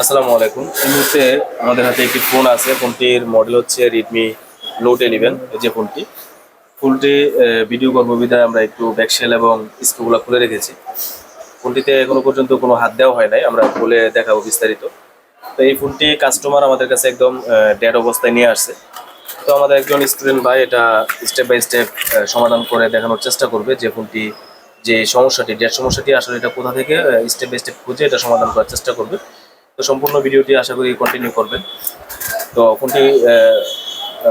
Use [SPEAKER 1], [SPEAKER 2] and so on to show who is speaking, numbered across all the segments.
[SPEAKER 1] আসসালামু আলাইকুম। এই মুহূর্তে আমাদের হাতে একটি ফোন আছে। ফোনটির মডেল হচ্ছে রেডমি নোট ইলেভেন এই যে ফোনটি ফোনটি ভিডিও করব আমরা একটু ব্যাকশেল এবং স্ক্রুগুলো খুলে রেখেছি। ফোনটিতে এখনও পর্যন্ত কোনো হাত দেওয়া হয় নাই। আমরা খুলে দেখাবো বিস্তারিত। তো এই ফোনটি কাস্টমার আমাদের কাছে একদম ডেড অবস্থায় নিয়ে আসছে। তো আমাদের একজন স্টুডেন্ট ভাই এটা স্টেপ বাই স্টেপ সমাধান করে দেখানোর চেষ্টা করবে যে ফোনটি যে সমস্যাটি ডেট সমস্যাটি আসলে এটা কোথা থেকে স্টেপ বাই স্টেপ খুঁজে এটা সমাধান করার চেষ্টা করবে। তো সম্পূর্ণ ভিডিওটি আশা করি কন্টিনিউ করবেন। তো ফোনটি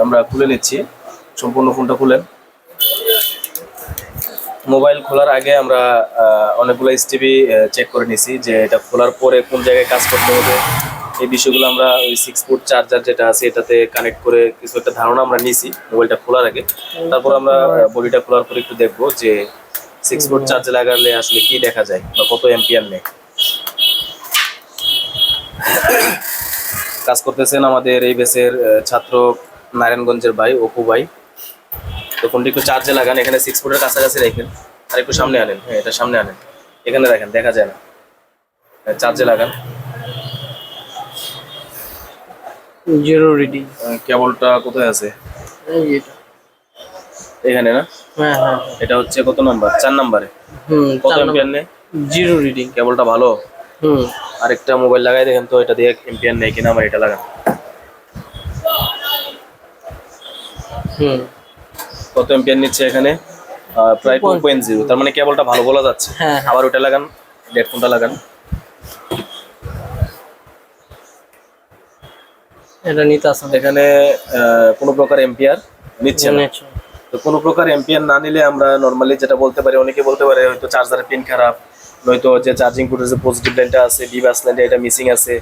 [SPEAKER 1] আমরা খুলে নিচ্ছি। সম্পূর্ণ ফোনটা খুলেন। মোবাইল খোলার আগে আমরা অনেকগুলো স্টিভি চেক করে নিছি যে এটা খোলার পরে কোন জায়গায় কাজ করতে হবে। এই বিষয়গুলো আমরা ওই সিক্স ফুট চার্জার যেটা আছে, এটাতে কানেক্ট করে কিছু একটা ধারণা আমরা নিছি মোবাইলটা খোলার আগে। তারপর আমরা বডিটা খোলার পরে একটু দেখব যে সিক্স ফুট চার্জে লাগালে আসলে কি দেখা যায় বা কত এম্পিয়ার নেয়। কাজ করতেছেন আমাদের এই বেসের ছাত্র নারায়ণগঞ্জের ভাই অপু ভাই। তো ফোনটি একটু চার্জে লাগান এখানে সিক্স ফুটের কাছাকাছি রাখেন। আর একটু সামনে আনেন হ্যাঁ এটা সামনে আনেন। এখানে রাখেন দেখা যায় না। হ্যাঁ, চার্জে লাগান।
[SPEAKER 2] জিরো রিডিং
[SPEAKER 1] কেবলটা কোথায় আছে? এখানে না?
[SPEAKER 2] হ্যাঁ হ্যাঁ
[SPEAKER 1] এটা হচ্ছে কত নাম্বার? চার নাম্বারে। কত এম্পিয়ার নেই?
[SPEAKER 2] জিরো রিডিং
[SPEAKER 1] কেবলটা ভালো?
[SPEAKER 2] হুম।
[SPEAKER 1] আরেকটা মোবাইল লাগাই দেখেন তো এটা দিয়ে এম্পিয়ার নেই কিনা আমার এটা লাগান।
[SPEAKER 2] হুম।
[SPEAKER 1] কত এম্পিয়ার নিচ্ছে এখানে? প্রায় টু পয়েন্ট জিরো তার মানে কেবলটা ভালো বলা যাচ্ছে।
[SPEAKER 2] হ্যাঁ, হ্যাঁ।
[SPEAKER 1] আবার ওটা লাগান হেডফোনটা লাগান।
[SPEAKER 2] এটা নিতে আসেন।
[SPEAKER 1] এখানে কোনো প্রকার এম্পিয়ার নিচ্ছে না। তো কোনো প্রকার এম্পিয়ার না নিলে আমরা নর্মালি যেটা বলতে পারি অনেকে বলতে পারে হয়তো চার্জারের পিন খারাপ নয়তো যে চার্জিং পোর্টের পজিটিভ লাইনটা আছে বিবাস লাইনটা এটা মিসিং আছে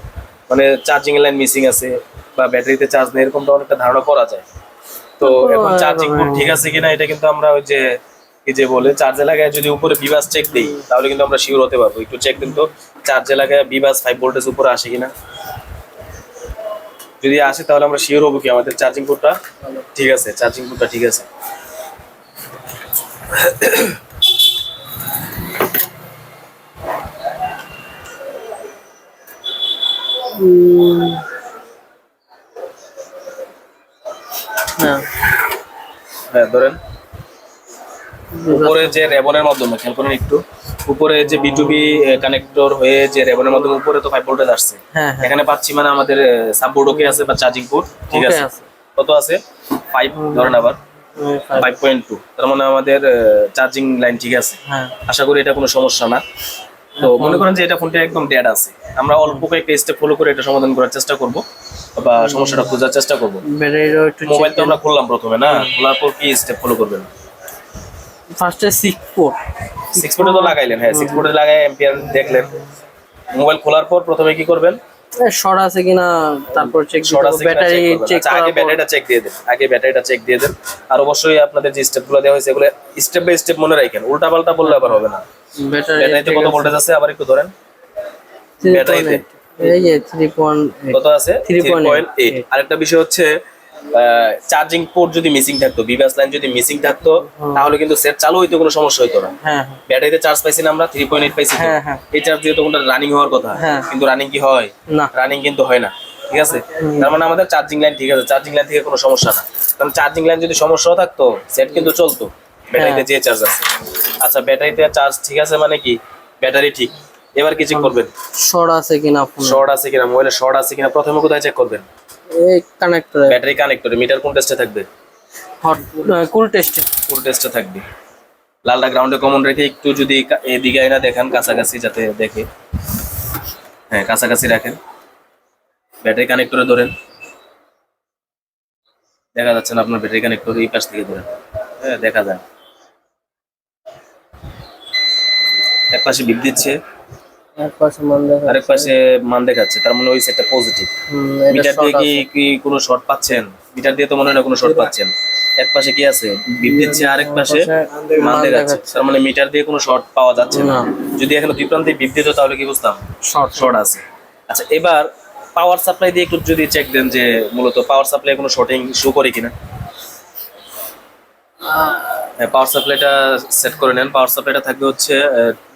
[SPEAKER 1] মানে চার্জিং লাইন মিসিং আছে বা ব্যাটারিতে চার্জ নেই এরকমটা অনেকটা ধারণা করা যায়। তো এখন চার্জিং পোর্ট ঠিক আছে কিনা এটা কিন্তু আমরা ওই যে কি যে বলে চার্জে লাগায় যদি উপরে বিবাস চেক দিই তাহলে কিন্তু আমরা শিওর হতে পারব। একটু চেক দিন তো চার্জে লাগায় বিবাস ফাইভ ভোল্টেজ উপরে আসে কিনা। যদি আসে তাহলে আমরা শিওর হব কি আমাদের চার্জিং পোর্টটা ঠিক আছে চার্জিং পোর্টটা ঠিক আছে।
[SPEAKER 2] হ্যাঁ
[SPEAKER 1] হ্যাঁ ধরেন। উপরে যে রেবনের মাধ্যমে খেয়াল করেন একটু। উপরে যে বিটুবি কানেক্টর হয়ে যে রেবনের মাধ্যমে উপরে তো ফাইভ ভোল্টেজ আসছে এখানে পাচ্ছি মানে আমাদের সাববোর্ড ওকে আছে বা চার্জিং পোর্ট ঠিক আছে?
[SPEAKER 2] আছে।
[SPEAKER 1] কত আছে? ফাইভ ধরেন আবার। ফাইভ পয়েন্ট টু তার মানে আমাদের চার্জিং লাইন ঠিক আছে।
[SPEAKER 2] হ্যাঁ।
[SPEAKER 1] আশা করি এটা কোনো সমস্যা না। তো মনে করেন যে এটা ফোনটা একদম ডেড আছে। আমরা অল্প কয়েকটা স্টেপ ফলো করে এটা সমাধান করার চেষ্টা করব বা সমস্যাটা খোঁজার চেষ্টা করব।
[SPEAKER 2] একটু
[SPEAKER 1] মোবাইল তো আমরা খুললাম প্রথমে না? খোলার পর কি স্টেপ ফলো করবেন?
[SPEAKER 2] ফার্স্টে সিক্স ফোর
[SPEAKER 1] সিক্স ফুটে তো লাগাইলেন হ্যাঁ সিক্স ফুটে লাগাই এম্পিয়ার দেখলেন। মোবাইল খোলার পর প্রথমে কি করবেন?
[SPEAKER 2] শর্ট আছে কিনা তারপর চেক
[SPEAKER 1] শর্ট আছে
[SPEAKER 2] ব্যাটারি চেক
[SPEAKER 1] আগে ব্যাটারিটা চেক দিয়ে দেন আগে ব্যাটারিটা চেক দিয়ে দেন। আর অবশ্যই আপনাদের যে স্টেপগুলো দেওয়া হয়েছে এগুলো স্টেপ বাই স্টেপ মনে রাখেন উল্টা পাল্টা বললে আবার হবে না।
[SPEAKER 2] ব্যাটারি
[SPEAKER 1] ব্যাটারিতে কত ভোল্টেজ আছে আবার একটু ধরেন। ব্যাটারিতে
[SPEAKER 2] এই যে থ্রি পয়েন্ট
[SPEAKER 1] কত আছে?
[SPEAKER 2] 3.8
[SPEAKER 1] 3.8 আরেকটা বিষয় হচ্ছে চার্জিং পোর্ট যদি মিসিং থাকতো বিভাস লাইন যদি মিসিং থাকতো তাহলে কিন্তু সেট চালু হইতো কোনো সমস্যা হইতো না।
[SPEAKER 2] হ্যাঁ
[SPEAKER 1] ব্যাটারিতে চার্জ পাইছি না আমরা থ্রি পয়েন্ট এইট পাইছি?
[SPEAKER 2] হ্যাঁ, হ্যাঁ।
[SPEAKER 1] এই চার্জ দিয়ে তো কোনটা রানিং হওয়ার কথা।
[SPEAKER 2] হ্যাঁ।
[SPEAKER 1] কিন্তু রানিং কি হয়?
[SPEAKER 2] না।
[SPEAKER 1] রানিং কিন্তু হয় না ঠিক আছে? তার মানে আমাদের চার্জিং লাইন ঠিক আছে চার্জিং লাইন থেকে কোনো সমস্যা না। কারণ চার্জিং লাইন যদি সমস্যাও থাকতো সেট কিন্তু চলতো। ব্যাটারিতে যে চার্জ আছে। আচ্ছা ব্যাটারিতে চার্জ ঠিক আছে মানে কি? ব্যাটারি ঠিক। এবার কি চেক করবেন?
[SPEAKER 2] শর্ট আছে কিনা
[SPEAKER 1] শর্ট আছে কিনা? মোবাইলে শর্ট আছে কিনা? প্রথমে কোথায় চেক করবেন?
[SPEAKER 2] এই কানেক্টর
[SPEAKER 1] ব্যাটারি কানেক্টরে মিটার কোন টেস্টে থাকবে?
[SPEAKER 2] হট কুল টেস্টে
[SPEAKER 1] ফুল টেস্টে থাকবে। লালটা গ্রাউন্ডে কমন রেখে একটু যদি এদিকে আইনা দেখান কাছাকাছি যাতে দেখে। হ্যাঁ কাছাকাছি রাখেন। ব্যাটারি কানেক্টরে ধরেন। দেখা যাচ্ছে না আপনার ব্যাটারি কানেক্টর এই পাশ থেকে ধরেন। হ্যাঁ দেখা যায়। এক পাশে বিপ দিচ্ছে।
[SPEAKER 2] এক পাশে মান দেখা
[SPEAKER 1] আরেক পাশে মান দেখাচ্ছে তার মানে ওই সেটটা পজিটিভ মিটার দিয়ে কি কি কোনো শর্ট পাচ্ছেন? মিটার দিয়ে তো মনে হয় না কোনো শর্ট পাচ্ছেন। এক পাশে কি আছে? বিপ দিচ্ছে আরেক পাশে মান দেখাচ্ছে। তার মানে মিটার দিয়ে কোনো শর্ট পাওয়া যাচ্ছে না। যদি এখানে দুই প্রান্তে বিপ দিত তাহলে কি বুঝতাম?
[SPEAKER 2] শর্ট
[SPEAKER 1] শর্ট আছে। আচ্ছা এবার পাওয়ার সাপ্লাই দিয়ে একটু যদি চেক দেন যে মূলত পাওয়ার সাপ্লাই কোনো শর্টিং শো করে কিনা? পাওয়ার সাপ্লাইটা সেট করে নেন। পাওয়ার সাপ্লাইটা থাকবে হচ্ছে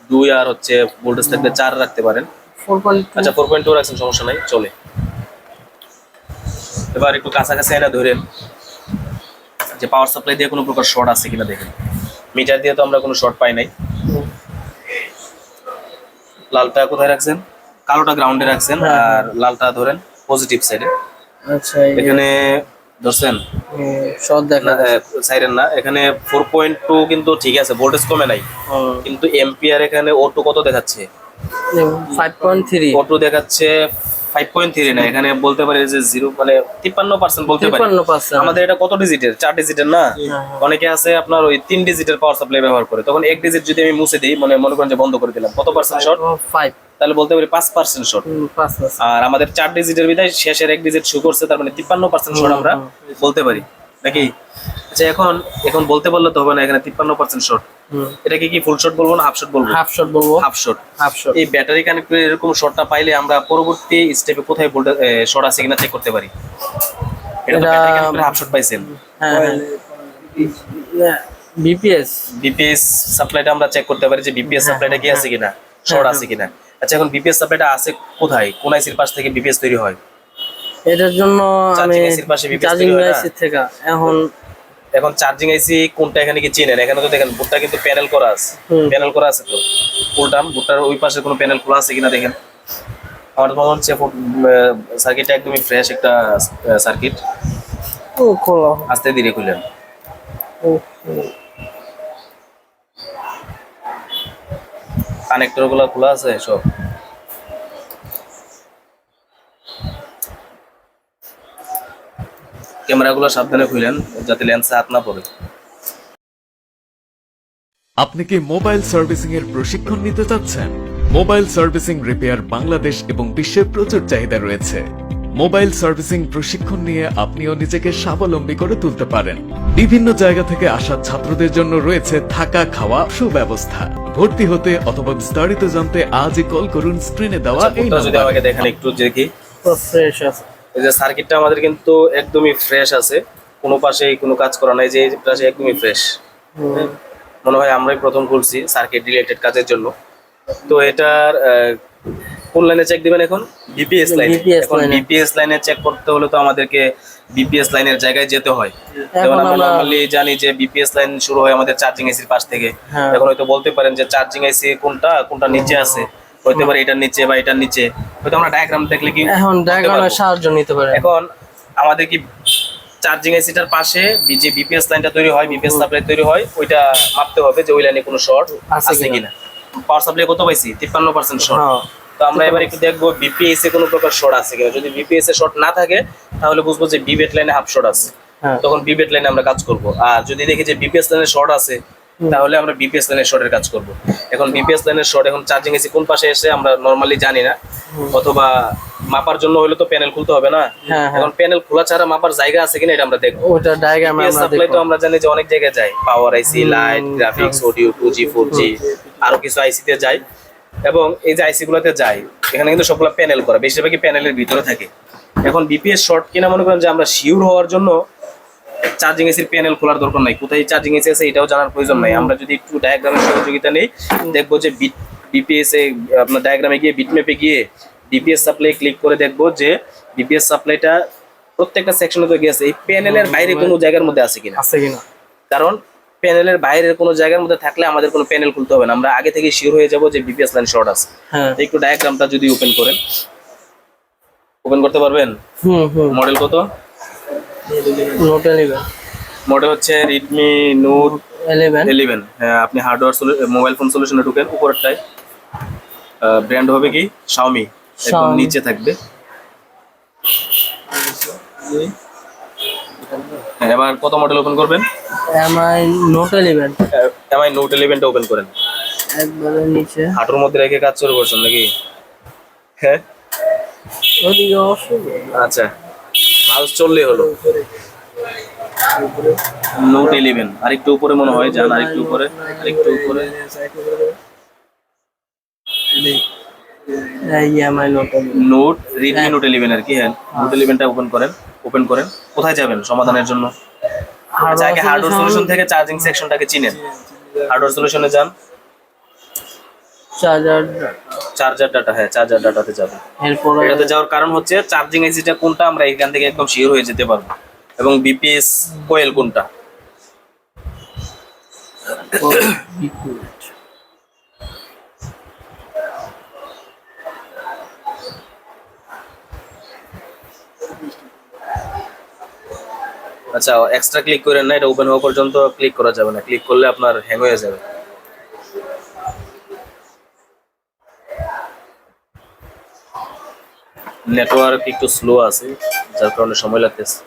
[SPEAKER 1] দুই আর হচ্ছে ভোল্টেজ থাকবে চার রাখতে পারেন। আচ্ছা ফোর পয়েন্ট টু রাখছেন সমস্যা নাই চলে। এবার একটু কাছাকাছি এনে ধরেন যে পাওয়ার সাপ্লাই দিয়ে কোনো প্রকার শর্ট আছে কিনা দেখেন। মিটার দিয়ে তো আমরা কোনো শর্ট পাই নাই। লালটা কোথায় রাখছেন? কালোটা গ্রাউন্ডে রাখছেন
[SPEAKER 2] হ্যাঁ, হ্যাঁ।
[SPEAKER 1] আর লালটা ধরেন পজিটিভ সাইডে
[SPEAKER 2] আচ্ছা
[SPEAKER 1] এখানে ধরছেন
[SPEAKER 2] শর্ট দেখা
[SPEAKER 1] সাইডের না। এখানে ফোর পয়েন্ট টু কিন্তু ঠিক আছে ভোল্টেজ কমে নাই। কিন্তু এম্পিয়ার এখানে ওটু কত দেখাচ্ছে?
[SPEAKER 2] ফাইভ পয়েন্ট থ্রি
[SPEAKER 1] ওটু দেখাচ্ছে ফাইভ পয়েন্ট থ্রি না এখানে বলতে পারি যে জিরো মানে তিপ্পান্ন পার্সেন্ট বলতে পারি। আমাদের এটা কত ডিজিটের চার ডিজিটের না?
[SPEAKER 2] হ্যাঁ,
[SPEAKER 1] অনেকে আছে আপনার ওই তিন ডিজিটের পাওয়ার সাপ্লাই ব্যবহার করে। তখন এক ডিজিট যদি আমি মুছে দিই মানে মনে করেন যে বন্ধ করে দিলাম কত পার্সেন্ট শর্ট
[SPEAKER 2] ফাইভ
[SPEAKER 1] তাহলে বলতে পারি পাঁচ পার্সেন্ট শর্ট আর আমাদের চার ডিজিটের বিদায় শেষের এক ডিজিট শু করছে তার মানে তিপ্পান্ন পার্সেন্ট শর্ট আমরা বলতে পারি। নাকি? আচ্ছা এখন এখন বলতে পারলে তো হবে না এখানে তিপ্পান্ন পার্সেন্ট শর্ট এটাকে কি ফুল শর্ট বলব না হাফ শর্ট বলব?
[SPEAKER 2] হাফ শর্ট বলব।
[SPEAKER 1] হাফ শর্ট
[SPEAKER 2] হাফ শর্ট
[SPEAKER 1] এই ব্যাটারি কানেক্ট করে এরকম শর্টটা পাইলে আমরা পরবর্তী স্টেপে কোথায় ভোল্টেজ শর্ট আছে কিনা চেক করতে পারি। এটা হাফ শর্ট পাইছেন।
[SPEAKER 2] হ্যাঁ বিপিএস
[SPEAKER 1] বিপিএস সাপ্লাইটা আমরা চেক করতে পারি যে বিপিএস সাপ্লাইটা কি আছে কিনা শর্ট আছে কিনা। আচ্ছা এখন বিপিএস সাপ্লাইটা আছে কোথায়? কোন আইসির পাশ থেকে বিপিএস তৈরি হয়?
[SPEAKER 2] এটার জন্য আমি
[SPEAKER 1] Charging IC র পাশে VPS
[SPEAKER 2] চার্জিং
[SPEAKER 1] হয়?
[SPEAKER 2] আইসি থেকে। এখন
[SPEAKER 1] এখন চার্জিং আইসি কোনটা এখানে কি চেনেন? এখানে তো দেখেন বুটটা কিন্তু প্যানেল করা আছে। প্যানেল করা আছে তো। ফুলটাম বুটটার ওই পাশে কোনো প্যানেল খোলা আছে কিনা দেখেন। আমার তো মনে হচ্ছে সার্কিটটা একদমই ফ্রেশ একটা সার্কিট
[SPEAKER 2] ও খোলা।
[SPEAKER 1] আস্তে ধীরে খুলেন। কানেক্টরগুলো খোলা আছে সব। ক্যামেরাগুলো সাবধানে খুলেন যাতে লেন্সে হাত না পড়ে।
[SPEAKER 3] আপনি কি মোবাইল সার্ভিসিং এর প্রশিক্ষণ নিতে চাচ্ছেন? মোবাইল সার্ভিসিং রিপেয়ার বাংলাদেশ এবং বিশ্বের প্রচুর চাহিদা রয়েছে। মোবাইল সার্ভিসিং প্রশিক্ষণ নিয়ে আপনিও নিজেকে স্বাবলম্বী করে তুলতে পারেন। বিভিন্ন জায়গা থেকে আসা ছাত্রদের জন্য রয়েছে থাকা খাওয়া সুব্যবস্থা। ভর্তি হতে অথবা বিস্তারিত জানতে আজই কল করুন স্ক্রিনে দেওয়া এই
[SPEAKER 1] বুটটা যদি আমাকে দেখেন একটু দেখি।
[SPEAKER 2] ফ্রেশ আছে।
[SPEAKER 1] এই যে সার্কিটটা আমাদের কিন্তু একদমই ফ্রেশ আছে। কোনো পাশেই কোনো কাজ করা নাই যে এই পাশে একদমই ফ্রেশ মনে হয় আমরাই প্রথম খুলছি সার্কিট রিলেটেড কাজের জন্য। তো এটার কোন লাইনে চেক দিবেন এখন? বিপিএস লাইন এখন। বিপিএস লাইনে চেক করতে হলে তো আমাদেরকে বিপিএস লাইনের জায়গায় যেতে হয়। যেমন আমরা
[SPEAKER 2] আমরা-
[SPEAKER 1] নর্মালি জানি যে বিপিএস লাইন শুরু হয় আমাদের চার্জিং এসির পাশ থেকে।
[SPEAKER 2] হ্যাঁ।
[SPEAKER 1] এখন হয়তো বলতে পারেন যে চার্জিং এসি কোনটা কোনটা নিচে আছে। হইতে পারে এটার নিচে বা এটার নিচে। হয়তো আমরা ডায়াগ্রাম দেখলে কি
[SPEAKER 2] এখন ডায়াগ্রামের সাহায্য নিতে পারে।
[SPEAKER 1] এখন আমাদের কি চার্জিং এসিটার পাশে যে বিপিএস লাইনটা তৈরি হয় বিপিএস সাপ্লাই তৈরি হয় ওইটা মাপতে হবে যে ওই লাইনে কোনো শর্ট
[SPEAKER 2] আছে কিনা।
[SPEAKER 1] পাওয়ার সাপ্লাই কত পাইছি? তিপ্পান্ন পার্সেন্ট শর্ট
[SPEAKER 2] হ্যাঁ।
[SPEAKER 1] তো আমরা এবার একটু দেখব বিপিএস এ কোনো প্রকার শর্ট আছে কিনা। যদি বিপিএস এ শর্ট না থাকে তাহলে বুঝব যে বিবেট লাইনে হাফ শর্ট আছে।
[SPEAKER 2] হ্যাঁ।
[SPEAKER 1] তখন বিবেট লাইনে আমরা কাজ করব। আর যদি দেখি যে বিপিএস লাইনে শর্ট আছে তাহলে আমরা বিপিএস লাইনের শর্টের কাজ করব। এখন বিপিএস লাইনের শর্ট এখন চার্জিং এসি কোন পাশে এসে আমরা নর্মালি জানি না। অথবা মাপার জন্য হলে তো প্যানেল খুলতে হবে না।
[SPEAKER 2] হ্যাঁ, হ্যাঁ।
[SPEAKER 1] এখন প্যানেল খোলা ছাড়া মাপার জায়গা আছে কিনা এটা আমরা দেখব।
[SPEAKER 2] ওটা ডায়াগ্রামে আমরা
[SPEAKER 1] সাপ্লাই তো আমরা জানি যে অনেক জায়গায় যায়। Power IC light graphics audio two G four G আরও কিছু আইসিতে যায়। এবং এই যে আইসি গুলোতে যায় এখানে কিন্তু সবগুলো প্যানেল করা। বেশিরভাগই প্যানেলের ভিতরে থাকে। এখন বিপিএস শর্ট কিনা মনে করেন যে আমরা শিওর হওয়ার জন্য চার্জিং এসির প্যানেল খোলার দরকার নাই। কোথায় চার্জিং এসি আছে এটাও জানার প্রয়োজন নাই। আমরা যদি একটু ডায়াগ্রামের সহযোগিতা নেই দেখব যে বিপিএস এ আপনার ডায়াগ্রামে গিয়ে বিটম্যাপে গিয়ে বিপিএস সাপ্লাই ক্লিক করে দেখব যে বিপিএস সাপ্লাইটা প্রত্যেকটা সেকশনে তো গেছে। এই প্যানেলের বাইরে কোনো জায়গার মধ্যে আছে কিনা?
[SPEAKER 2] আছে কিনা?
[SPEAKER 1] কারণ প্যানেলের বাইরের কোনো জায়গার মধ্যে থাকলে আমাদের কোনো প্যানেল খুলতে হবে না। আমরা আগে থেকে শিওর হয়ে যাব যে বিপিএস লাইন শর্ট আছে।
[SPEAKER 2] হ্যাঁ।
[SPEAKER 1] একটু ডায়াগ্রামটা যদি ওপেন করেন। ওপেন করতে পারবেন?
[SPEAKER 2] হুম হুম।
[SPEAKER 1] মডেল কত?
[SPEAKER 2] নোট ইলেভেন
[SPEAKER 1] মডেল হচ্ছে রিডমি নোট
[SPEAKER 2] ইলেভেন
[SPEAKER 1] হ্যাঁ আপনি হার্ডওয়্যার মোবাইল ফোন সলিউশনে ঢুকেন উপরেরটায়। ব্র্যান্ড হবে কি? শাওমি একদম নিচে থাকবে। হ্যাঁ, এবার কত মডেল ওপেন করবেন?
[SPEAKER 2] MI note eleven
[SPEAKER 1] MI note ইলেভেনটা open করেন।
[SPEAKER 2] একবারে নিচে।
[SPEAKER 1] হাঁটুর মধ্যে রেখে কাজ শুরু করছেন নাকি? হ্যাঁ। আচ্ছা। মাউস চললেই হলো। নোট ইলেভেন আর একটু উপরে মনে হয় যান আর একটু উপরে আর একটু উপরে।
[SPEAKER 2] Note
[SPEAKER 1] note Redmi note eleven আর কি হ্যাঁ। নোট ইলেভেনটা ওপেন করেন ওপেন করেন। কোথায় যাবেন সমাধানের জন্য? আচ্ছা, আগে হার্ডওয়্যার সলিউশন থেকে চার্জিং সেকশনটাকে চিনেন। হার্ডওয়্যার সলিউশনে যান।
[SPEAKER 2] চার্জার
[SPEAKER 1] চার্জার ডাটা হ্যাঁ চার্জার ডাটাতে যাবে।
[SPEAKER 2] এরপরে
[SPEAKER 1] এটাতে যাওয়ার কারণ হচ্ছে চার্জিং আইসিটা কোনটা আমরা এখান থেকে একদম শিওর হয়ে যেতে পারব। এবং বিপিএস কোয়েল কোনটা। আচ্ছা এক্সট্রা ক্লিক করেন না এটা ওপেন হওয়া পর্যন্ত ক্লিক করা যাবে না। ক্লিক করলে আপনার হ্যাং হয়ে যাবে। নেটওয়ার্ক একটু স্লো আছে যার কারণে সময় লাগতেছে।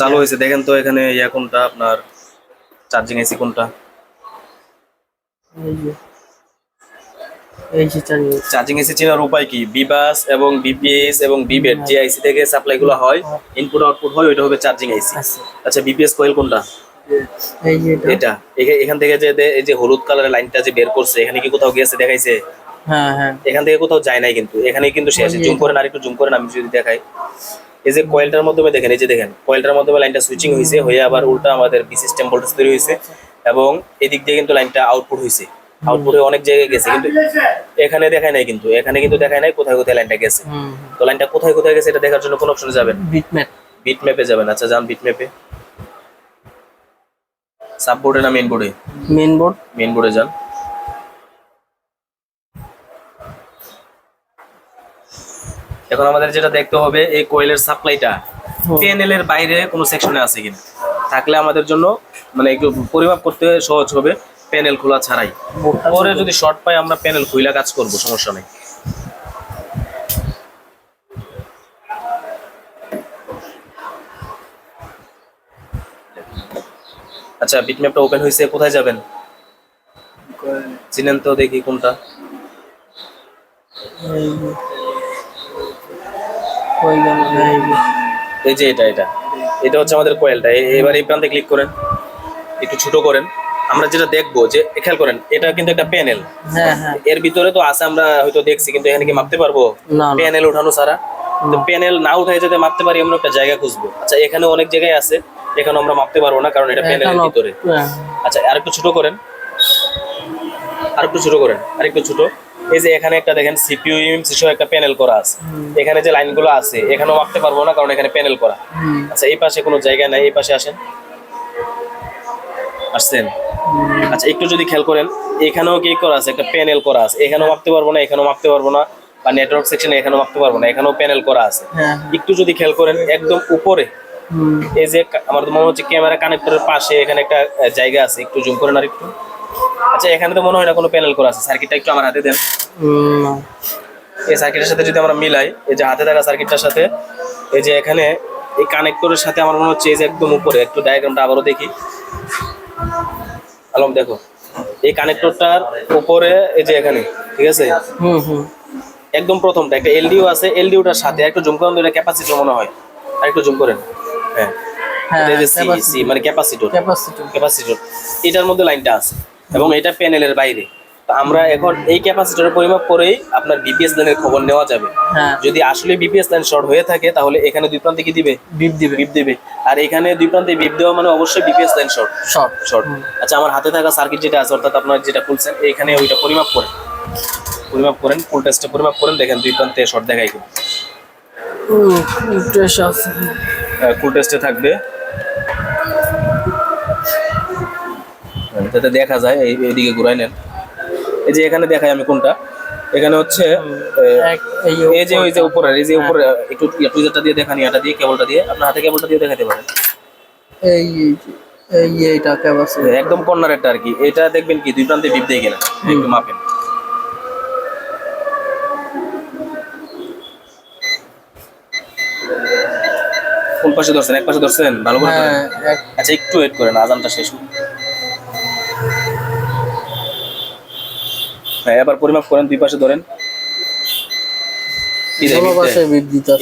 [SPEAKER 1] চালু হয়েছে দেখেন তো এখানে ইয়া কোনটা আপনার চার্জিং এসি কোনটা
[SPEAKER 2] এই যে এই যে চার্জিং
[SPEAKER 1] চার্জিং এসি চেনার উপায় কি? বিবাস এবং বিপিএস এবং বিবেট যে আইসি থেকে সাপ্লাই গুলো হয় ইনপুট আউটপুট হয় ওইটা হবে চার্জিং আইসি আচ্ছা। বিপিএস কোয়েল কোনটা?
[SPEAKER 2] এটা।
[SPEAKER 1] এখান থেকে যে এই যে হলুদ কালারের লাইনটা যে বের করছে এখানে কি কোথাও গেছে দেখাইছে?
[SPEAKER 2] হ্যাঁ হ্যাঁ।
[SPEAKER 1] এখান থেকে কোথাও যায় নাই কিন্তু। এখানে কিন্তু শেষ
[SPEAKER 2] ওই যে
[SPEAKER 1] জুম করেন আর একটু জুম করেন আমি যদি দেখাই। এই যে কয়েলটার মাধ্যমে দেখেন এই যে দেখেন কয়েলটার মাধ্যমে লাইনটা সুইচিং হয়েছে হয়ে আবার উল্টা আমাদের বি সিস্টেম ভোল্টেজ তৈরি হয়েছে এবং এদিক দিয়ে কিন্তু লাইনটা আউটপুট হয়েছে আউটপুট অনেক জায়গায় গেছে কিন্তু এখানে দেখায় নাই কিন্তু এখানে কিন্তু দেখায় নাই কোথায় কোথায় লাইনটা গেছে। তো লাইনটা কোথায় কোথায় গেছে এটা দেখার জন্য কোন অপশনে যাবেন
[SPEAKER 2] বিটম্যাপ
[SPEAKER 1] বিট ম্যাপে যাবেন আচ্ছা যান বিট ম্যাপে সাব বোর্ডে না মেইন বোর্ডে
[SPEAKER 2] মেইন বোর্ড
[SPEAKER 1] মেইন বোর্ডে যান। এখন আমাদের যেটা দেখতে হবে এই কোয়েলের সাপ্লাইটা পিএনএল এর বাইরে কোনো সেকশনে আছে কিনা? থাকলে আমাদের জন্য মানে একটু পরিমাপ করতে সহজ হবে। প্যানেল খোলা ছাড়াই। পরে যদি শর্ট পাই আমরা প্যানেল খুইলা কাজ করব সমস্যা নেই। আচ্ছা বিটম্যাপটা ওপেন হয়েছে কোথায় যাবেন? চিনেন তো দেখি কোনটা।
[SPEAKER 2] এই যে
[SPEAKER 1] এটা এটা। এটা হচ্ছে আমাদের কোয়েলটা এবার এই প্রান্তে ক্লিক করেন। একটু ছোট করেন। আমরা যেটা দেখব যে খেয়াল করেন এটা কিন্তু একটা প্যানেল
[SPEAKER 2] হ্যাঁ
[SPEAKER 1] এর ভিতরে তো আছে আমরা হয়তো দেখছি কিন্তু এখানে কি মাপতে পারব? প্যানেল উঠানো ছাড়া। প্যানেল না উঠাই যাতে মাপতে পারি আমরা একটা জায়গা খুঁজবো। আচ্ছা এখানে অনেক জায়গায় আছে এখানে আমরা মাপতে পারব না কারণ এটা প্যানেলের ভিতরে।
[SPEAKER 2] হ্যাঁ,
[SPEAKER 1] আচ্ছা আরেকটু ছোট করেন। আরেকটু ছোট করেন আরেকটু ছোট। এই যে এখানে একটা দেখেন সিপিইউ ইউএমসি সহ একটা প্যানেল করা আছে। এখানে যে লাইনগুলো আছে এখানেও মাপতে পারব না কারণ এখানে প্যানেল করা। আচ্ছা এই পাশে কোনো জায়গা নাই এই পাশে আসেন। আসছেন। আচ্ছা একটু যদি খেয়াল করেন এখানেও কি করা আছে? একটা প্যানেল করা আছে। এখানেও মাপতে পারব না এখানেও মাপতে পারব না বা নেটওয়ার্ক সেকশনে এখানেও মাপতে পারব না এখানেও প্যানেল করা আছে।
[SPEAKER 2] হ্যাঁ।
[SPEAKER 1] একটু যদি খেয়াল করেন একদম উপরে এই যে আমার তো মনে হচ্ছে ক্যামেরা কানেক্টরের পাশে এখানে একটা জায়গা আছে একটু জুম করেন আর একটু। আচ্ছা এখানে তো মনে হয় না কোনো প্যানেল করা আছে। সার্কিটটা একটু আমার হাতে দেন। এই সার্কিটের সাথে যদি আমরা মিলাই এই যে হাতে থাকা সার্কিটটার সাথে এই যে এখানে এই কানেক্টরের সাথে আমার মনে হচ্ছে এই যে একদম উপরে একটু ডায়াগ্রামটা আবারও দেখি। আলম দেখো। এই কানেক্টরটার উপরে এই যে এখানে ঠিক আছে?
[SPEAKER 2] হুম হুম।
[SPEAKER 1] একদম প্রথমটা একটা এলডিও আছে এলডিওটার সাথে একটু জুম করেন এটা ক্যাপাসিটর মনে হয়। আর একটু জুম করেন। হ্যাঁ।
[SPEAKER 2] হ্যাঁ
[SPEAKER 1] এটা যে সি সি মানে ক্যাপাসিটর
[SPEAKER 2] ক্যাপাসিটর
[SPEAKER 1] ক্যাপাসিটর এটার মধ্যে লাইনটা আছে। এবং এটা প্যানেলের বাইরে। তো আমরা এখন এই ক্যাপাসিটরের পরিমাপ করেই আপনার বিপিএস লাইনের খবর নেওয়া যাবে।
[SPEAKER 2] হ্যাঁ।
[SPEAKER 1] যদি আসলে বিপিএস লাইন শর্ট হয়ে থাকে তাহলে এখানে দুই প্রান্তে কি দিবে?
[SPEAKER 2] বিপ দিবে।
[SPEAKER 1] বিপ দিবে। আর এখানে দুই প্রান্তে বিপ দেওয়া মানে অবশ্যই BPS line short
[SPEAKER 2] short
[SPEAKER 1] short আচ্ছা আমার হাতে থাকা সার্কিট যেটা আছে অর্থাৎ আপনার যেটা খুলছেন এখানে ওইটা পরিমাপ করেন। পরিমাপ করেন ফুল টেস্টে পরিমাপ করেন দেখেন দুই প্রান্তে শর্ট দেখাই
[SPEAKER 2] ইন্টারেস্ট
[SPEAKER 1] ফুল টেস্টে থাকবে। যাতে দেখা যায় এইদিকে ঘুরাই নেন। এই যে এখানে দেখাই আমি কোনটা। এখানে হচ্ছে
[SPEAKER 2] এই
[SPEAKER 1] যে ওই যে উপরে এই যে উপরে একটু টুইজারটা দিয়ে দেখানি এটা দিয়ে কেবলটা দিয়ে। আপনার হাতে কেবলটা দিয়ে দেখাতে পারেন।
[SPEAKER 2] এই এই এইটা ক্যাপাসিটি
[SPEAKER 1] একদম কর্নারেরটা আর কি। এটা দেখবেন কি দুই প্রান্তে বিপ দিয়ে কিনা একটু মাপেন। কোন পাশে ধরছেন এক পাশে ধরছেন ভালো করে।
[SPEAKER 2] হ্যাঁ
[SPEAKER 1] আচ্ছা একটু ওয়েট করেন আজানটা শেষ হোক। হ্যাঁ এবার পরিমাপ করেন দুই পাশে ধরেন।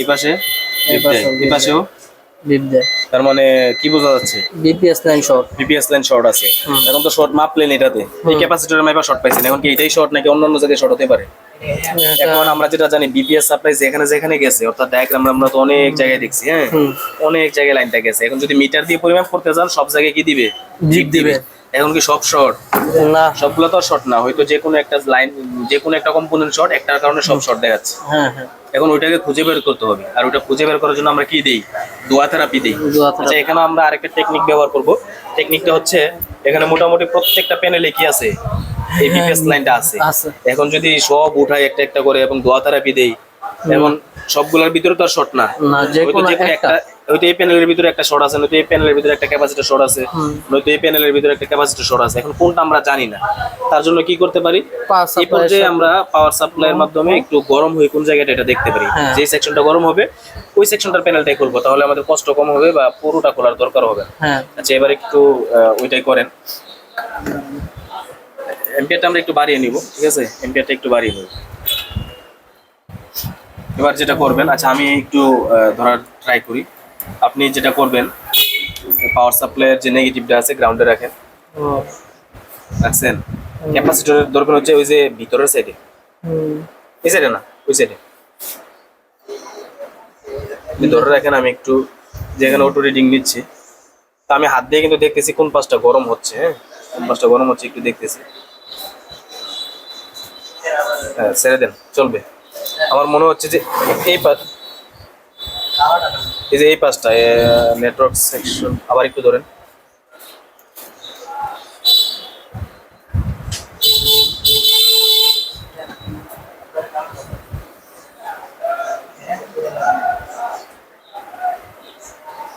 [SPEAKER 1] এই পাশে
[SPEAKER 2] এই পাশেও?
[SPEAKER 1] তার মানে কি বোঝা যাচ্ছে?
[SPEAKER 2] BPS line short
[SPEAKER 1] BPS line short আছে। এখন তো শর্ট মাপলেন এটাতে। এই ক্যাপাসিটরের মাইপা শর্ট পাইছেন। এখন কি এটাই শর্ট নাকি অন্য অন্য জায়গায় শর্ট হতে পারে? এখন আমরা যেটা জানি বিপিএস সাপ্লাই যেখানে যেখানে গেছে অর্থাৎ ডায়াগ্রাম আমরা তো অনেক জায়গায় দেখছি হ্যাঁ? অনেক জায়গায় লাইনটা গেছে। এখন যদি মিটার দিয়ে পরিমাপ করতে যান সব জায়গায় কি দিবে।
[SPEAKER 2] দিবে।
[SPEAKER 1] এখন কি সব শর্ট
[SPEAKER 2] না।
[SPEAKER 1] সবগুলো তো শর্ট না হয়তো যে কোনো একটা লাইন যে কোনো একটা কম্পোনেন্ট শর্ট একটার কারণে সব শর্ট দেখাচ্ছে।
[SPEAKER 2] হ্যাঁ হ্যাঁ।
[SPEAKER 1] এখন ওইটাকে খুঁজে বের করতে হবে আর ওটা খুঁজে বের করার জন্য আমরা কি দিই? দোয়া থেরাপি দিই। আচ্ছা এখানে আমরা আরেকটা টেকনিক ব্যবহার করব। টেকনিকটা হচ্ছে এখানে মোটামুটি প্রত্যেকটা প্যানেলে কি আছে? এই বিপিএস লাইনটা আছে। এখন যদি সব উঠাই একটা একটা করে এবং দোয়া থেরাপি দেই এখন সবগুলোর ভিতরে তো আর শর্ট না।
[SPEAKER 2] না যে কোনো একটা
[SPEAKER 1] হয়তো এই প্যানেলের ভিতরে একটা শর্ট আছে নয়তো এই প্যানেলের ভিতরে একটা ক্যাপাসিটার শর্ট আছে নয়তো এই প্যানেলের ভিতরে একটা ক্যাপাসিটার শর্ট আছে। এখন কোনটা আমরা জানি না। তার জন্য কি করতে পারি? এই পর্যায়ে আমরা পাওয়ার সাপ্লাইয়ের মাধ্যমে একটু গরম হয়ে কোন জায়গাটা এটা দেখতে পারি।
[SPEAKER 2] হ্যাঁ।
[SPEAKER 1] যে সেকশনটা গরম হবে ওই সেকশনটার প্যানেলটাই খুলবো তাহলে আমাদের কষ্ট কম হবে বা পুরোটা খোলার দরকার হবে
[SPEAKER 2] হ্যাঁ।
[SPEAKER 1] আচ্ছা এবার একটু ওইটাই করেন। এমপিআরটা আমরা একটু বাড়িয়ে নিব ঠিক আছে? এমপিআরটা একটু বাড়িয়ে নিব। এবার যেটা করবেন আচ্ছা আমি একটু ধরার ট্রাই করি। আপনি যেটা করবেন পাওয়ার সাপ্লাইয়ের যে নেগেটিভটা আছে গ্রাউন্ডে রাখেন। রাখছেন। ক্যাপাসিটরের দরকার হচ্ছে ওই যে ভিতরের সাইডে এই সাইডে না, ওই সাইডে ধরে রাখেন আমি একটু, যেখানে অটো রিডিং নিচ্ছি। তা আমি হাত দিয়ে কিন্তু দেখতেছি কোন পাশটা গরম হচ্ছে হ্যাঁ? কোন পাশটা গরম হচ্ছে একটু দেখতেছি। হ্যাঁ ছেড়ে দেন, চলবে। আমার মনে হচ্ছে যে এই পাশ এই যে এই পাশটা নেটওয়ার্ক সেকশন আবার একটু ধরেন।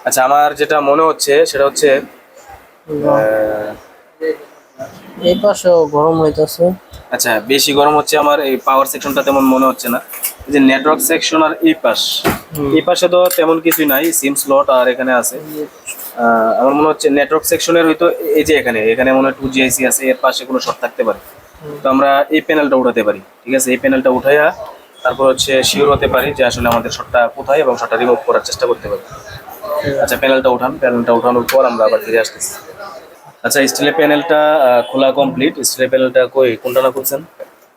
[SPEAKER 1] আচ্ছা আমার যেটা মনে হচ্ছে সেটা হচ্ছে
[SPEAKER 2] এই পাশেও গরম হইতাছে।
[SPEAKER 1] আচ্ছা বেশি গরম হচ্ছে আমার এই পাওয়ার সেকশনটা তেমন মনে হচ্ছে না। এই যে নেটওয়ার্ক সেকশন আর এই পাশ। এই পাশে তো তেমন কিছুই নাই সিম স্লট আর এখানে আছে। আমার মনে হচ্ছে নেটওয়ার্ক সেকশনের হয়তো এই যে এখানে এখানে মনে হয় টু জিআইসি আছে এর পাশে কোনো শর্ট থাকতে পারে। তো আমরা এই প্যানেলটা উঠাতে পারি ঠিক আছে? এই প্যানেলটা উঠাইয়া তারপর হচ্ছে শিওর হতে পারি যে আসলে আমাদের শর্টটা কোথায় এবং শর্টটা রিমুভ করার চেষ্টা করতে পারি। আচ্ছা প্যানেলটা উঠান প্যানেলটা উঠানোর পর আমরা আবার ফিরে আসতেছি। আচ্ছা স্টিলের প্যানেলটা খোলা কমপ্লিট স্টিলের প্যানেলটা কই কোনটা না খুলছেন?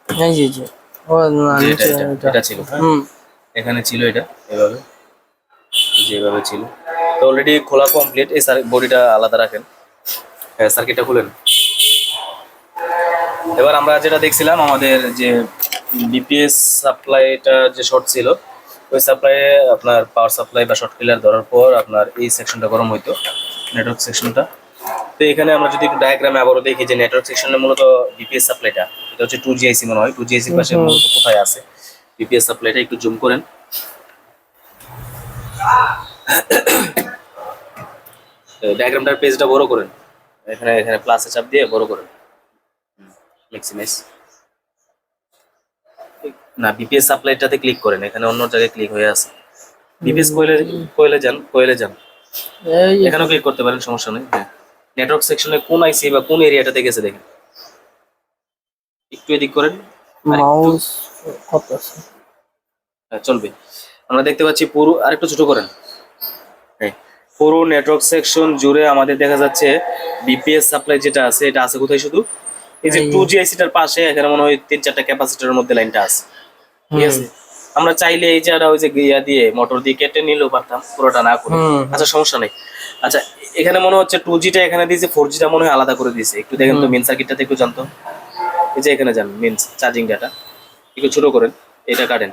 [SPEAKER 2] এই যে যে। ও না
[SPEAKER 1] এটা- ছিল।
[SPEAKER 2] হুম।
[SPEAKER 1] এখানে ছিল এটা এভাবে যেভাবে ছিল। তো অলরেডি খোলা কমপ্লিট এই বডিটা আলাদা রাখেন। হ্যাঁ সার্কিটটা খুলেন। এবার আমরা যেটা দেখছিলাম আমাদের যে বিপিএস সাপ্লাইটা যে শর্ট ছিল ওই সাপ্লাইয়ে আপনার পাওয়ার সাপ্লাই বা শর্ট কিলার ধরার পর আপনার এই সেকশনটা গরম হইতো নেটওয়ার্ক সেকশনটা তো এখানে আমরা যদি একটু ডায়াগ্রামে আবারও দেখি যে নেটওয়ার্ক সেকশনে মূলত বিপিএস সাপ্লাইটা এটা হচ্ছে টু জিআইসি মনে হয়। টু জিআইসি পাশে মূলত কোথায় আছে? বিপিএস সাপ্লাইটা একটু জুম করেন। ডায়াগ্রামটার পেজটা বড় করেন। এখানে এখানে প্লাসে চাপ দিয়ে বড় করেন। ম্যাক্সিমাইজ না বিপিএস সাপ্লাইটাতে ক্লিক করেন। এখানে অন্য জায়গায় ক্লিক হয়ে আছে। বিপিএস কোয়েলে কোয়েলে যান কোয়েলে যান। এখানেও ক্লিক করতে পারেন সমস্যা নেই। হ্যাঁ। নেটওয়ার্ক সেকশনে কোন আইসি বা কোন এরিয়াটাতে গেছে দেখেন। একটু এদিক করেন।
[SPEAKER 2] মাউস কত আছে
[SPEAKER 1] হ্যাঁ চলবে। আমরা দেখতে পাচ্ছি পুরো আরেকটু ছোট করেন। হ্যাঁ পুরো নেটওয়ার্ক সেকশন জুড়ে আমাদের দেখা যাচ্ছে বিপিএস সাপ্লাই যেটা আছে এটা আছে কোথায় শুধু? এই যে টু জিআইসিটার পাশে এখানে মনে হয় তিন চারটা ক্যাপাসিটরের মধ্যে লাইনটা আছে। ঠিক আছে? আমরা চাইলে এই যে ওই যে ইয়া দিয়ে মোটর দিয়ে কেটে নিলেও পারতাম পুরোটা না করে। আচ্ছা সমস্যা নেই। আচ্ছা এখানে মনে হচ্ছে টু জিটা এখানে দিয়েছে ফোর জিটা মনে হয় আলাদা করে দিয়েছে। একটু দেখেন তো মেন সার্কিটটাতে একটু জানতো। এই যে এখানে যান মেন চার্জিং ডাটা একটু ছোট করেন এটা কাটেন।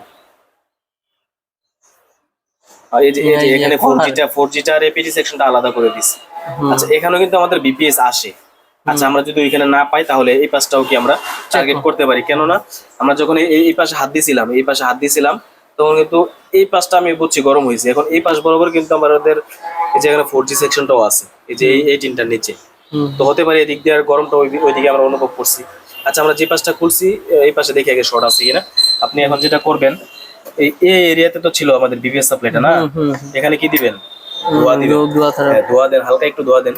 [SPEAKER 1] আর এই যে এই যে এখানে ফোর
[SPEAKER 2] কোথায়?
[SPEAKER 1] জিটা ফোর জিটার এপিজি সেকশনটা আলাদা করে
[SPEAKER 2] হুম।
[SPEAKER 1] আচ্ছা এখানেও কিন্তু আমাদের বিপিএস আসে। আচ্ছা আমরা যদি এখানে না পাই তাহলে এই পাশটাও কি আমরা টার্গেট করতে পারি? কেননা আমরা যখন এই পাশে হাত দিয়েছিলাম এই পাশে হাত দিয়েছিলাম তখন কিন্তু এই পাশটা আমি বুঝছি গরম হয়েছে। এখন এই পাশ বরাবর কিন্তু আমাদের এই যে এখানে ফোর জি সেকশনটাও আছে। এই যে এই এই টিনটার নিচে। তো হতে পারে এদিক দিয়ে আর গরমটা ওই ওইদিকে আমরা অনুভব করছি। আচ্ছা আমরা যে পাশটা খুলছি এই পাশে দেখি আগে শর্ট আছে কিনা। আপনি এখন যেটা করবেন এই এই এরিয়াতে তো ছিল আমাদের বিবিএস সাপ্লাইটা না? এখানে কি দিবেন? ধোয়া দিবেন।
[SPEAKER 2] দোয়া
[SPEAKER 1] হ্যাঁ, ধোয়া দেন হালকা একটু ধোয়া দেন।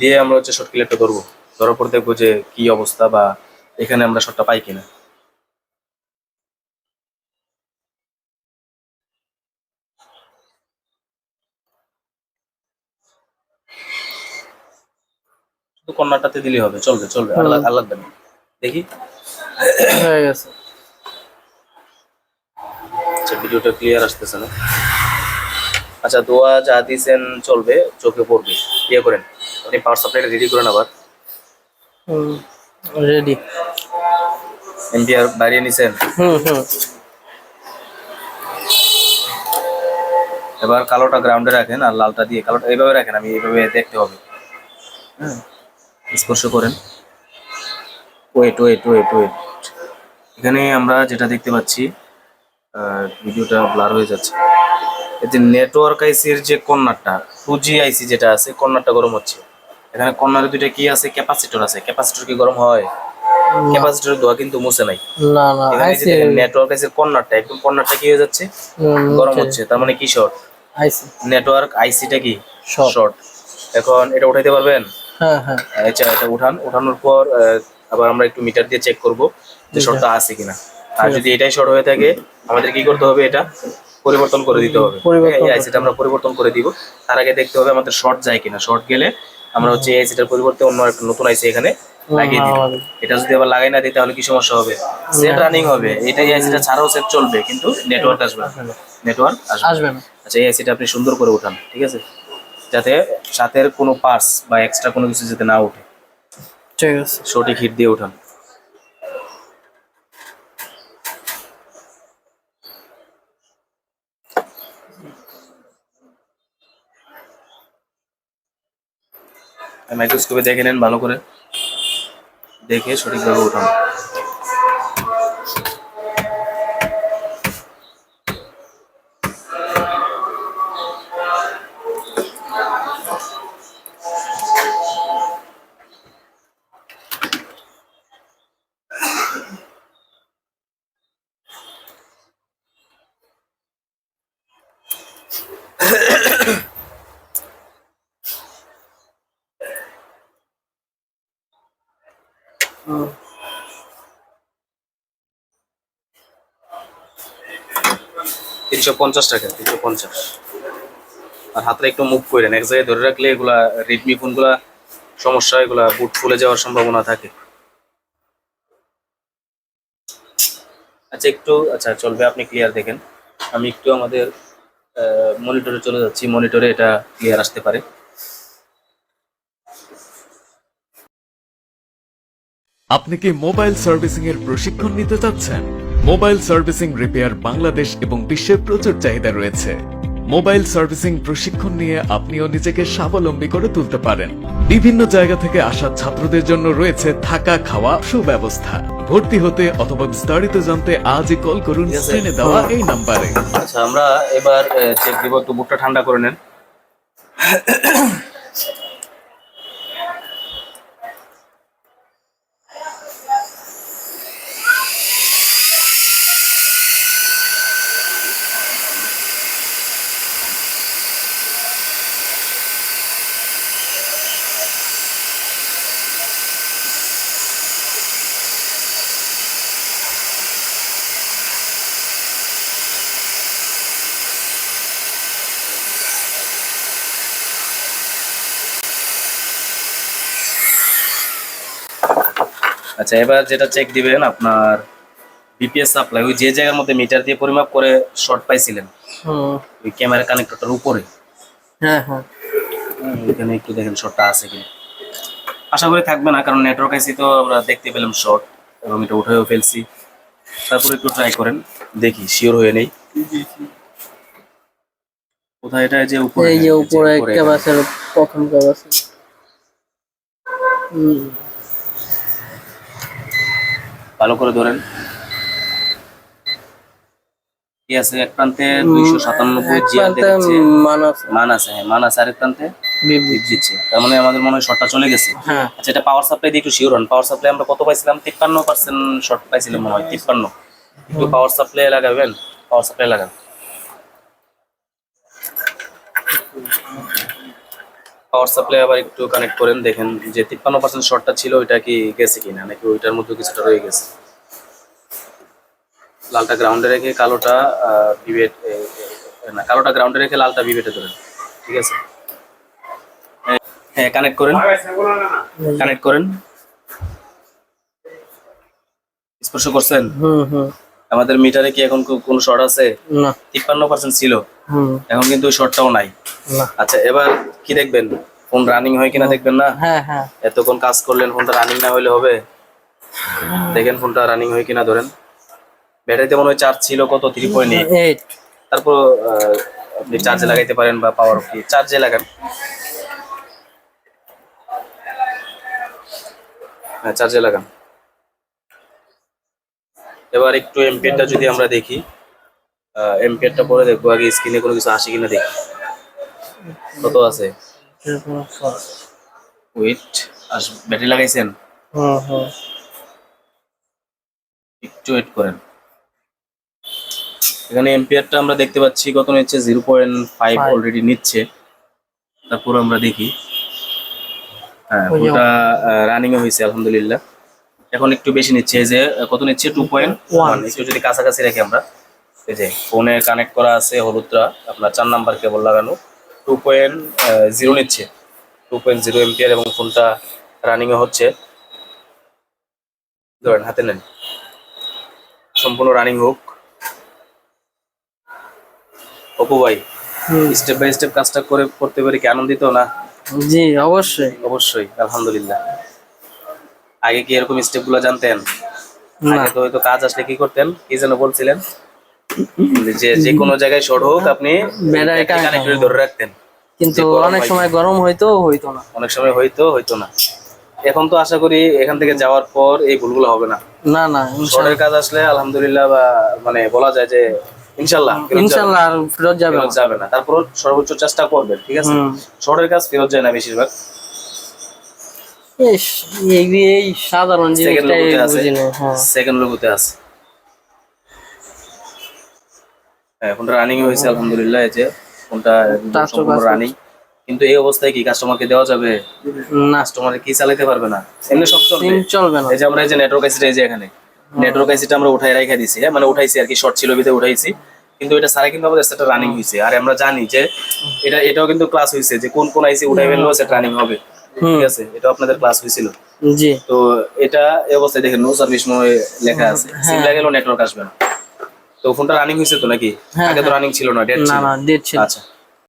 [SPEAKER 1] দিয়ে আমরা হচ্ছে শর্ট কিলারটা ধরবো। ধরার পর দেখব যে কি অবস্থা বা এখানে আমরা শর্টটা পাই কিনা। শুধু কর্নারটাতে দিলেই হবে। চলবে চলবে আল্লাহ না দেখি।
[SPEAKER 2] হয়ে গেছে।
[SPEAKER 1] আচ্ছা ভিডিওটা ক্লিয়ার আসতেছে না। আচ্ছা দোয়া যা দিয়েছেন চলবে চোখে পড়বে। ইয়ে করেন আপনি পাওয়ার সাপ্লাইটা রেডি করেন আবার।
[SPEAKER 2] রেডি
[SPEAKER 1] এমপিআর বাড়িয়ে নিছেন?
[SPEAKER 2] হুম হুম।
[SPEAKER 1] এবার কালোটা গ্রাউন্ডে রাখেন আর লালটা দিয়ে কালোটা এইভাবে রাখেন আমি এইভাবে দেখতে হবে। হ্যাঁ স্পর্শ করেন। ওয়েট ওয়েট ওয়েট ওয়েট এখানে আমরা যেটা দেখতে পাচ্ছি ভিডিওটা ব্লার হয়ে যাচ্ছে। এতে নেটওয়ার্ক আইসির যে কর্নারটা টু জি আইসি যেটা আছে কর্নারটা গরম হচ্ছে। এখানে কর্নারে দুইটা কি আছে? ক্যাপাসিটর আছে। ক্যাপাসিটর কি গরম হয়? ক্যাপাসিটরের ধোয়া কিন্তু মুছে নাই।
[SPEAKER 2] না না আইসি
[SPEAKER 1] নেটওয়ার্ক আইসির কর্নারটা একদম কর্নারটা কি হয়ে যাচ্ছে? গরম হচ্ছে। তার মানে কি শর্ট
[SPEAKER 2] আইসি
[SPEAKER 1] নেটওয়ার্ক আইসিটা কি? শর্ট এখন এটা উঠাইতে পারবেন?
[SPEAKER 2] হ্যাঁ হ্যাঁ।
[SPEAKER 1] আচ্ছা এটা উঠান। উঠানোর পর আবার আমরা একটু মিটার দিয়ে চেক করব যে শর্টটা আছে কিনা। আর যদি এটাই শর্ট হয়ে থাকে আমাদের কি করতে হবে এটা? পরিবর্তন করে দিতে হবে। এই আইসিটা আমরা পরিবর্তন করে দিব। তার আগে দেখতে হবে আমাদের শর্ট যায় কিনা। শর্ট গেলে আমরা হচ্ছে এই আইসিটার পরিবর্তে অন্য একটা নতুন আইসি এখানে লাগিয়ে দিই। এটা যদি আবার লাগাই না দিই তাহলে কি সমস্যা হবে? সেট রানিং হবে। এটা এই আইসিটা ছাড়াও সেট চলবে কিন্তু নেটওয়ার্ক আসবে নেটওয়ার্ক আসবে
[SPEAKER 2] না।
[SPEAKER 1] আচ্ছা এই আইসিটা আপনি সুন্দর করে উঠান ঠিক আছে? যাতে সাথের কোনো পার্স বা এক্সট্রা কোনো কিছু যাতে না ওঠে
[SPEAKER 2] ঠিক আছে।
[SPEAKER 1] সঠিক হিট দিয়ে উঠান। মাইক্রোস্কোপে দেখে নেন ভালো করে। দেখে সঠিকভাবে উঠান। তিনশো পঞ্চাশ টাকা, তিনশো পঞ্চাশ। আর হাতটা একটু মুভ করেন এক জায়গায় ধরে রাখলে এগুলা রেডমি ফোনগুলা সমস্যা, এগুলা বুট ফুলে যাওয়ার সম্ভাবনা থাকে। আচ্ছা একটু আচ্ছা চলবে, আপনি ক্লিয়ার দেখেন। আমি একটু আমাদের মনিটরে চলে যাচ্ছি। মনিটরে এটা ক্লিয়ার আসতে পারে।
[SPEAKER 3] আপনি কি মোবাইল সার্ভিসিং এর প্রশিক্ষণ নিতে চাচ্ছেন? মোবাইল সার্ভিসিং রিপেয়ার বাংলাদেশ এবং বিশ্বে প্রচুর চাহিদা রয়েছে। মোবাইল সার্ভিসিং প্রশিক্ষণ নিয়ে আপনিও নিজেকে স্বাবলম্বী করে তুলতে পারেন। বিভিন্ন জায়গা থেকে আসা ছাত্রদের জন্য রয়েছে থাকা খাওয়া সুব্যবস্থা। ভর্তি হতে অথবা বিস্তারিত জানতে আজই কল করুন স্ক্রিনে দেওয়া এই নাম্বারে।
[SPEAKER 1] আচ্ছা আমরা এবার চেক দিব একটু বুটটা ঠান্ডা করে নেন। আচ্ছা এবার যেটা চেক দিবেন আপনার বিপিএস সাপ্লাই ওই যে জায়গার মধ্যে মিটার দিয়ে পরিমাপ করে শর্ট পাইছিলেন
[SPEAKER 2] হুম।
[SPEAKER 1] ওই ক্যামেরা কানেক্টরটার উপরে।
[SPEAKER 2] হ্যাঁ হ্যাঁ।
[SPEAKER 1] এখানে একটু দেখেন শর্টটা আছে কিনা। আশা করি থাকবে না কারণ নেটওয়ার্ক আইসি তো আমরা দেখতে পেলাম শর্ট এবং এটা উঠেও ফেলছি। তারপরে একটু ট্রাই করেন দেখি শিওর হয়ে নেই। কোথায় এটা যে উপরে?
[SPEAKER 2] এই যে উপরে
[SPEAKER 1] উপরে
[SPEAKER 2] ক্যাপাসের প্রথম ক্যাপাসের হুম।
[SPEAKER 1] ভালো করে ধরেন। কি আছে? এক প্রান্তে দুইশো সাতানব্বই
[SPEAKER 2] এক
[SPEAKER 1] জিয়ার
[SPEAKER 2] প্রান্তে
[SPEAKER 1] দেখাচ্ছে।
[SPEAKER 2] মান আছে
[SPEAKER 1] হ্যাঁ মান আছে আরেক প্রান্তে দিচ্ছে। তার মানে আমাদের মনে হয় শর্টটা চলে গেছে।
[SPEAKER 2] হ্যাঁ।
[SPEAKER 1] আচ্ছা এটা পাওয়ার সাপ্লাই দিয়ে একটু শিওর হন। পাওয়ার সাপ্লাই আমরা কত পাইছিলাম? তিপ্পান্ন পার্সেন্ট শর্ট পাইছিলাম মনে হয় তিপ্পান্ন। একটু পাওয়ার সাপ্লাই লাগাবেন? পাওয়ার সাপ্লাই লাগান। পাওয়ার সাপ্লাই আবার একটু কানেক্ট করেন, দেখেন যে তিপ্পান্ন পার্সেন্ট শর্টটা ছিল, ওইটা কি গেছে কিনা, নাকি ওইটার মধ্যে কিছুটা রয়ে গেছে? লালটা গ্রাউন্ডে রেখে কালোটা বিবেট না, কালোটা গ্রাউন্ডে রেখে লালটা বিবেটে ধরেন, ঠিক আছে? হ্যাঁ কানেক্ট করেন। কানেক্ট করেন। স্পর্শ করছেন?
[SPEAKER 2] হুম হুম।
[SPEAKER 1] আমাদের মিটারে কি এখন কোনো শর্ট আছে?
[SPEAKER 2] না।
[SPEAKER 1] তিপ্পান্ন পার্সেন্ট ছিল। এখন কিন্তু ওই শর্টটাও নাই। আচ্ছা এবার কি দেখবেন? ফোন রানিং হয় কিনা দেখবেন না?
[SPEAKER 2] হ্যাঁ হ্যাঁ।
[SPEAKER 1] এতক্ষণ কাজ করলেন ফোনটা রানিং না হলে হবে? দেখেন ফোনটা রানিং হয় কিনা ধরেন। ব্যাটারিতে মনে হয় চার্জ ছিল কত? থ্রি পয়েন্ট এইট তারপর আপনি চার্জে লাগাইতে পারেন বা পাওয়ার কি? চার্জে লাগান। হ্যাঁ চার্জে লাগান। এবার একটু এমপিএরটা যদি আমরা দেখি এমপিএরটা পরে দেখব আগে স্ক্রিনে কোনো কিছু আসে কিনা দেখি। কত আছে? ওয়েট আস ব্যাটারি লাগাইছেন?
[SPEAKER 2] হুম হুম
[SPEAKER 1] একটু ওয়েট করেন। এখানে এম্পিয়ারটা আমরা দেখতে পাচ্ছি কত নিচ্ছে? জিরো পয়েন্ট ফাইভ অলরেডি নিচ্ছে। তারপর আমরা দেখি। হ্যাঁ ওটা রানিং হয়েছে আলহামদুলিল্লাহ। এখন একটু বেশি নিচ্ছে এই যে কত নিচ্ছে? টু পয়েন্ট ওয়ান একটু যদি কাছাকাছি রাখি আমরা এই যে ফোনে কানেক্ট করা আছে হলুদরা আপনার চার নাম্বার কেবল লাগানো। টু পয়েন্ট জিরো নিচ্ছে। টু পয়েন্ট জিরো এম্পিয়ার এবং ফোনটা রানিং হচ্ছে। ধরেন হাতে নেন। সম্পূর্ণ রানিং হোক। অপু ভাই স্টেপ বাই স্টেপ কাজটা করে করতে পারি কি? আনন্দিত না?
[SPEAKER 2] জি অবশ্যই।
[SPEAKER 1] অবশ্যই আলহামদুলিল্লাহ। আগে কি এরকম স্টেপগুলো জানতেন? আগে তো হয়তো কাজ আসলে কি করতেন? কি যেন বলছিলেন? যে যে কোনো জায়গায় শর্ট হোক আপনি ধরে রাখতেন।
[SPEAKER 2] কিন্তু অনেক সময় গরম হইতো হইতো না।
[SPEAKER 1] অনেক সময় হইতো হইতো না। এখন তো আশা করি এখান থেকে যাওয়ার পর এই ভুলগুলো হবে না।
[SPEAKER 2] না না
[SPEAKER 1] শর্টের কাজ আসলে আলহামদুলিল্লাহ বা মানে বলা যায় যে ইনশাল্লাহ।
[SPEAKER 2] ইনশাল্লাহ আর ফেরত যাবে না।
[SPEAKER 1] যাবে না। তারপর সর্বোচ্চ চেষ্টা করবেন ঠিক আছে। শর্টের কাজ ফেরত যায় না বেশিরভাগ।
[SPEAKER 2] এই এই সাধারণ জিনিসটাই
[SPEAKER 1] আছে।
[SPEAKER 2] বুঝি না হ্যাঁ।
[SPEAKER 1] সেকেন্ড লোগোতে আছে। হ্যাঁ রানিং হয়েছে আলহামদুলিল্লাহ যে ফোনটা
[SPEAKER 2] Touch ও কাজ
[SPEAKER 1] রানিং কিন্তু এই অবস্থায় কি কাস্টমারকে দেওয়া যাবে?
[SPEAKER 2] না।
[SPEAKER 1] কাস্টমার কি চালাতে পারবে না? এমনি সব চলবে।
[SPEAKER 2] চলবে না।
[SPEAKER 1] এই যে আমরা এই যে নেটওয়ার্ক আইসিটা এই যে এখানে। নেটওয়ার্ক আইসিটা আমরা উঠাই রাখা দিছি হ্যাঁ মানে উঠাইছি আর কি শর্ট ছিল উঠাইছি। কিন্তু এটা সারা কিন্তু আমাদের সেটা রানিং হয়েছে আর আমরা জানি যে এটা এটাও কিন্তু ক্লাস হয়েছে যে কোন কোন আইসি উঠাই ফেললেও সেটা রানিং হবে। ঠিক আছে এটা আপনাদের ক্লাস হয়েছিল।
[SPEAKER 2] জি।
[SPEAKER 1] তো এটা এই অবস্থায় দেখেন নো সার্ভিস নো লেখা আছে। সিম লাগালেও নেটওয়ার্ক আসবে না। তো ফোনটা রানিং হয়েছে তো নাকি?
[SPEAKER 2] হ্যাঁ,
[SPEAKER 1] আগে তো রানিং ছিল না ডেট
[SPEAKER 2] না
[SPEAKER 1] ছিল।
[SPEAKER 2] না ডেট ছিল।
[SPEAKER 1] আচ্ছা।